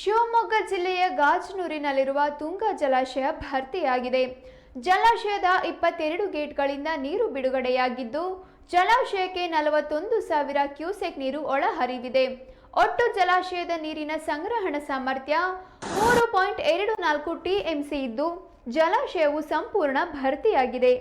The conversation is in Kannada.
ಶಿವಮೊಗ್ಗ ಜಿಲ್ಲೆಯ ಗಾಜನೂರಿನಲ್ಲಿರುವ ತುಂಗಾ ಜಲಾಶಯ ಭರ್ತಿಯಾಗಿದೆ. ಜಲಾಶಯದ ಇಪ್ಪತ್ತೆರಡು ಗೇಟ್ಗಳಿಂದ ನೀರು ಬಿಡುಗಡೆಯಾಗಿದ್ದು, ಜಲಾಶಯಕ್ಕೆ ನಲವತ್ತೊಂದು ಸಾವಿರ ಕ್ಯೂಸೆಕ್ ನೀರು ಒಳಹರಿವಿದೆ ಒಟ್ಟು ಜಲಾಶಯದ ನೀರಿನ ಸಂಗ್ರಹಣ ಸಾಮರ್ಥ್ಯ ಮೂರು ಪಾಯಿಂಟ್ ಎರಡು ನಾಲ್ಕು ಟಿಎಂಸಿ ಇದ್ದು, ಜಲಾಶಯವು ಸಂಪೂರ್ಣ ಭರ್ತಿಯಾಗಿದೆ.